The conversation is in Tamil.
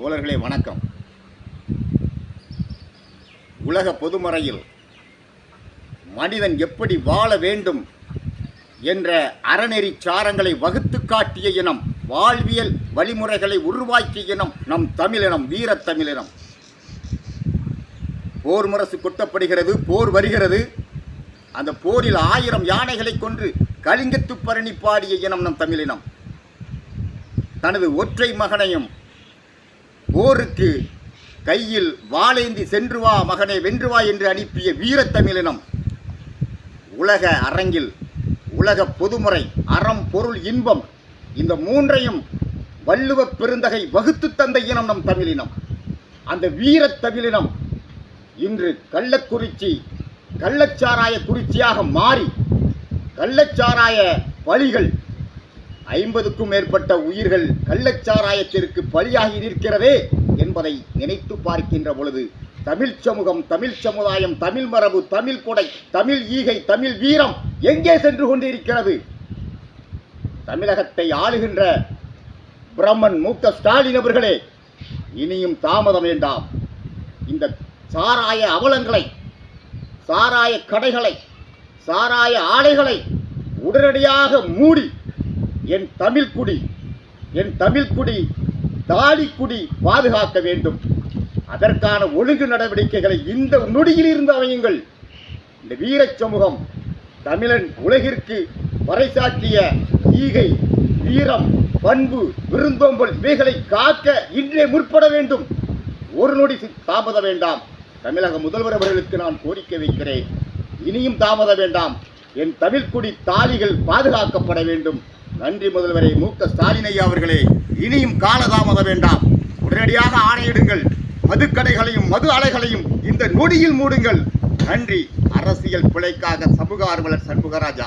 தோழர்களே வணக்கம். உலக பொதுமறையில் மனிதன் எப்படி வாழ வேண்டும் என்ற அறநெறி சாரங்களை வகுத்து காட்டிய இனம் வாழ்வியல் வழிமுறைகளை உருவாக்கிய இனம் நம் தமிழினம் வீரத் தமிழினம். போர் முரசு கொட்டப்படுகிறது போர் வருகிறது. அந்த போரில் ஆயிரம் யானைகளை கொன்று கலிங்கத்து பரணி பாடிய இனம் நம் தமிழினம். தனது ஒற்றை மகனையும் போருக்கு கையில் வாளேந்தி சென்று வா மகனை வென்று வா என்று அனுப்பிய வீரத்தமிழினம். உலக அரங்கில் உலக பொதுமுறை அறம் பொருள் இன்பம் இந்த மூன்றையும் வள்ளுவ பெருந்தகை வகுத்து தந்த இனம் நம் தமிழினம். அந்த வீரத்தமிழினம் இன்று கள்ளக்குறிச்சி கள்ளச்சாராய குறிச்சியாக மாறி கள்ளச்சாராய பலிகள் ஐம்பதுக்கும் மேற்பட்ட உயிர்கள் கள்ளச்சாராயத்திற்கு பலியாகி நிற்கிறதே என்பதை நினைத்து பார்க்கின்ற பொழுது தமிழ் சமூகம் தமிழ் சமுதாயம் தமிழ் மரபு தமிழ் கொடை தமிழ் ஈகை தமிழ் வீரம் எங்கே சென்று கொண்டிருக்கிறது? தமிழகத்தை ஆளுகின்ற பிரம்மன் மு க ஸ்டாலின் அவர்களே இனியும் தாமதம் வேண்டாம். இந்த சாராய அவலங்களை சாராய கடைகளை சாராய ஆலைகளை உடனடியாக மூடி என் தமிழ்குடி என் தமிழ்குடி தாலிக்குடி பாதுகாக்க வேண்டும். அதற்கான ஒழுங்கு நடவடிக்கைகளை இந்த நொடியில் இருந்து அமையுங்கள். இந்த வீரச் சமூகம் தமிழன் உலகிற்கு பறைசாற்றிய ஈகை வீரம் பண்பு விருந்தோம்பல் இவைகளை காக்க இன்றே முற்பட வேண்டும். ஒரு நொடி தாமத வேண்டாம். தமிழக முதல்வர் அவர்களுக்கு நான் கோரிக்கை வைக்கிறேன். இனியும் தாமத வேண்டாம். என் தமிழ்குடி தாலிகள் பாதுகாக்கப்பட வேண்டும். நன்றி முதல்வரை. மு க. ஸ்டாலின் ஐயா அவர்களே இனியும் காலதாமத வேண்டாம். உடனடியாக ஆணையிடுங்கள். மதுக்கடைகளையும் மது அலைகளையும் இந்த நொடியில் மூடுங்கள். நன்றி. அரசியல் பிழைக்காக சமூக ஆர்வலர் சண்முகராஜா.